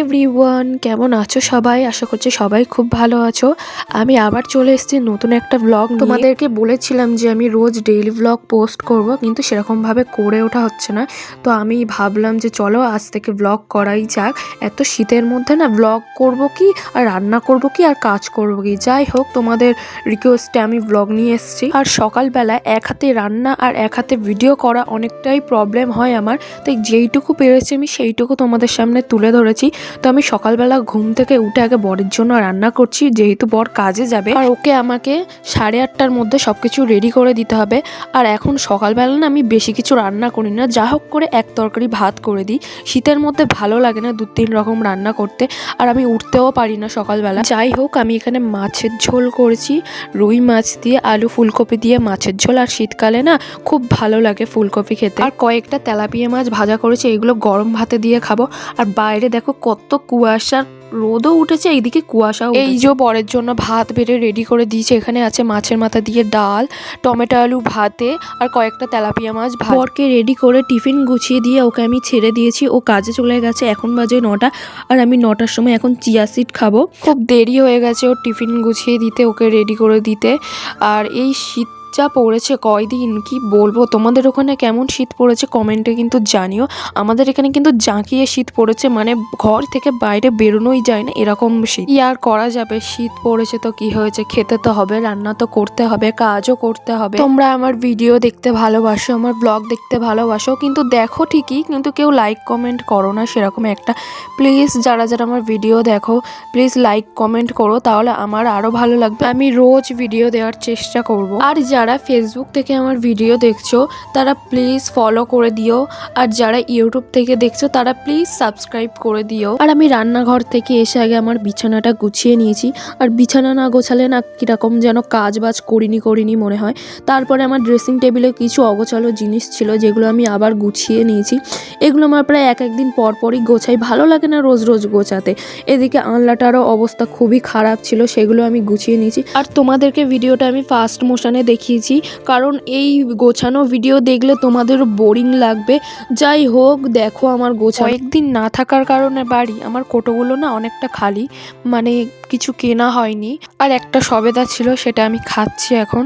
Everyone কেমন আছো সবাই? আশা করছি সবাই খুব ভালো আছো। আমি আবার চলে এসেছি নতুন একটা ব্লগ তোমাদেরকে বলেছিলাম যে আমি রোজ ডেইলি ব্লগ পোস্ট করব, কিন্তু সেরকমভাবে করে ওঠা হচ্ছে না। তো আমি ভাবলাম যে চলো আজ থেকে ব্লগ করাই যাক। এত শীতের মধ্যে না ব্লগ করব কি, আর রান্না করব কি, আর কাজ করব কি? যাই হোক, তোমাদের রিকোয়েস্টে আমি ব্লগ নিয়ে এসেছি। আর সকালবেলা এক হাতে রান্না আর এক হাতে ভিডিও করা অনেকটাই প্রবলেম হয় আমার। তাই যেইটুকু পেরেছি আমি সেইটুকু তোমাদের সামনে তুলে ধরেছি। তো আমি সকালবেলা ঘুম থেকে উঠে আগে বরের জন্য রান্না করছি, যেহেতু বর কাজে যাবে। আর ওকে আমাকে সাড়ে আটটার মধ্যে সব কিছু রেডি করে দিতে হবে। আর এখন সকালবেলা না আমি বেশি কিছু রান্না করি না, যা হোক করে এক তরকারি ভাত করে দিই। শীতের মধ্যে ভালো লাগে না দু তিন রকম রান্না করতে, আর আমি উঠতেও পারি না সকালবেলা। যাই হোক, আমি এখানে মাছের ঝোল করেছি, রুই মাছ দিয়ে আলু ফুলকপি দিয়ে মাছের ঝোল। আর শীতকালে না খুব ভালো লাগে ফুলকপি খেতে। আর কয়েকটা তেলাপিয়া মাছ ভাজা করেছি, এগুলো গরম ভাতে দিয়ে খাব। আর বাইরে দেখো কত কুয়াশার রোদও উঠেছে এইদিকে কুয়াশাও এই যে বরের জন্য ভাত বেড়ে রেডি করে দিয়েছে এখানে আছে মাছের মাথা দিয়ে ডাল টমেটো আলু ভাতে আর কয়েকটা তেলাপিয়া মাছ ভাত। বরকে রেডি করে টিফিন গুছিয়ে দিয়ে ওকে আমি ছেড়ে দিয়েছি ও কাজে চলে গেছে এখন বাজে নটা আর আমি নটার সময় এখন চিয়া সিড খাব। খুব দেরি হয়ে গেছে ওর টিফিন গুছিয়ে দিতে ওকে রেডি করে দিতে। আর এই শীত যা পড়েছে কয়দিন? কি বলব? তোমাদের ওখানে কেমন শীত পড়েছে কমেন্টে কিন্তু জানিও। আমাদের এখানে কিন্তু জাঁকিয়ে শীত পড়েছে মানে ঘর থেকে বাইরে বেরোনোই যায় না, এরকম শীত। কি আর করা যাবে? শীত পড়েছে তো কি হয়েছে? খেতে তো হবে, রান্না তো করতে হবে, কাজও করতে হবে। তোমরা আমার ভিডিও দেখতে ভালোবাসো, আমার ব্লগ দেখতে ভালোবাসো, কিন্তু দেখো ঠিকই, কিন্তু কেউ লাইক কমেন্ট করো না সেরকম একটা। প্লিজ যারা যারা আমার ভিডিও দেখো প্লিজ লাইক কমেন্ট করো, তাহলে আমার আরও ভালো লাগবে। আমি রোজ ভিডিও দেওয়ার চেষ্টা করব। আর যারা ফেসবুক থেকে আমার ভিডিও দেখছ, তারা প্লিজ ফলো করে দিও। আর যারা ইউটিউব থেকে দেখছ, তারা প্লিজ সাবস্ক্রাইব করে দিও। আর আমি রান্নাঘর থেকে এসে আগে আমার বিছানাটা গুছিয়ে নিয়েছি। আর বিছানা না গোছালে না কীরকম যেন কাজ বাজ করিনি করিনি মনে হয়। তারপরে আমার ড্রেসিং টেবিলে কিছু অগোছালো জিনিস ছিল, যেগুলো আমি আবার গুছিয়ে নিয়েছি। এগুলো আমার প্রায় এক একদিন পর পরই গোছাই। ভালো লাগে না রোজ রোজ গোছাতে। এদিকে আনলাটারও অবস্থা খুবই খারাপ ছিল, সেগুলো আমি গুছিয়ে নিয়েছি। আর তোমাদেরকে ভিডিওটা আমি ফার্স্ট মোশনে দেখিয়েছি কারণ এই গোছানো ভিডিও দেখলে তোমাদের বোরিং লাগবে। যাই হোক দেখো আমার গোছা একদিন না থাকার কারণে বাড়ি আমার কোটোগুলো না অনেকটা খালি মানে কিছু কেনা হয়নি। আর একটা সবেদা ছিল সেটা আমি খাচ্ছি এখন।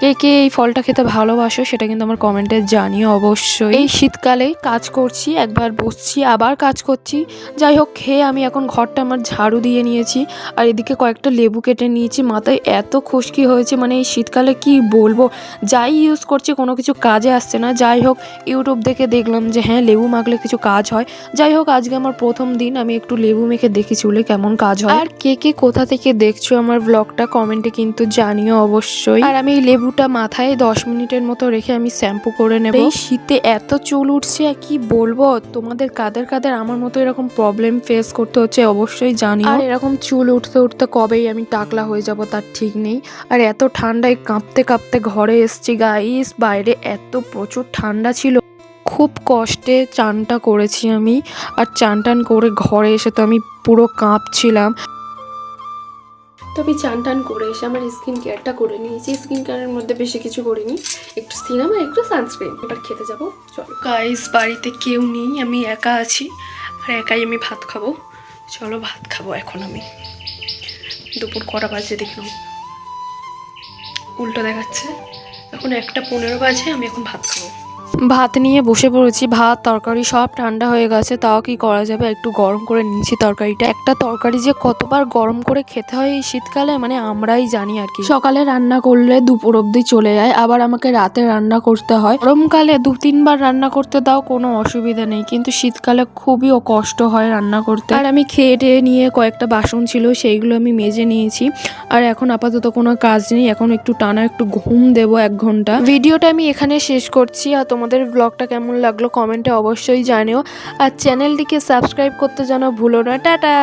কে কে এই ফলটা খেতে ভালোবাসো সেটা কিন্তু আমার কমেন্টে জানিও অবশ্যই। এই শীতকালে কাজ করছি একবার বসছি আবার কাজ করছি। যাই হোক খেয়ে আমি এখন ঘরটা আমার ঝাড়ু দিয়ে নিয়েছি। আর এদিকে কয়েকটা লেবু কেটে নিয়েছি মাথায় এত খুশকি হয়েছে মানে এই শীতকালে কি বলব যাই ইউজ করছি কোনো কিছু কাজে আসছে না। যাই হোক ইউটিউব দেখে দেখলাম যে হ্যাঁ লেবু মাখলে কিছু কাজ হয়। যাই হোক আজকে আমার প্রথম দিন আমি একটু লেবু মেখে দেখি চুলে কেমন কাজ হয়। আর কে কে কোথা থেকে দেখছ আমার ব্লগটা কমেন্টে কিন্তু জানিও অবশ্যই। আর আমি এই লেবুটা মাথায় দশ মিনিটের মতো রেখে আমি শ্যাম্পু করে নেব। এই শীতে এত চুল উঠছে আর কি বলব? তোমাদের কাদের কাদের আমার মতো এরকম প্রবলেম ফেস করতে হচ্ছে অবশ্যই জানি আর এরকম চুল উঠতে উঠতে কবেই আমি টাকলা হয়ে যাব তার ঠিক নেই। আর এত ঠান্ডায় কাঁপতে কাঁপতে ঘরে এসছি গাইস বাইরে এত প্রচুর ঠান্ডা ছিল। খুব কষ্টে চানটা করেছি আমি। আর চান টান করে ঘরে এসে তো আমি পুরো কাঁপছিলাম। তো আমি চান টান করে এসে আমার স্কিন কেয়ারটা করে নিয়েছি। স্কিন কেয়ারের মধ্যে বেশি কিছু করিনি। একটু সিনেমা একটু সানস্ক্রিন এবার খেতে যাব। চলো। গাইস বাড়িতে কেউ নেই। আমি একা আছি। আর একাই আমি ভাত খাব। চলো, ভাত খাব এখন আমি। দুপুর কটা বাজে দেখলাম। উল্টো দেখাচ্ছে। এখন একটা পনেরো বাজে আমি এখন ভাত খাব। ভাত নিয়ে বসে পড়েছি, ভাত, তরকারি সব ঠান্ডা হয়ে গেছে, তাও কি করা যাবে? একটু গরম করে নিয়েছি তরকারিটা। একটা তরকারি যে কতবার গরম করে খেতে হয় এই শীতকালে মানে আমরাই জানি আর কি। সকালে রান্না করলে দুপুর অবধি চলে যায়, আবার আমাকে রাতে রান্না করতে হয়। গরমকালে দু তিনবার রান্না করতে দাও কোনো অসুবিধা নেই, কিন্তু শীতকালে খুবই কষ্ট হয় রান্না করতে। আর আমি খেয়ে টেয়ে নিয়ে কয়েকটা বাসন ছিল, সেইগুলো আমি মেজে নিয়েছি। আর এখন আপাতত কোনো কাজ নেই, এখন একটু টানা একটু ঘুম দেবো এক ঘণ্টা। ভিডিওটা আমি এখানে শেষ করছি, আর তোমাদের ব্লগটা কেমন লাগল কমেন্টে অবশ্যই জানিও। আর চ্যানেলটিকে সাবস্ক্রাইব করতে যেন ভুলো না। টাটা!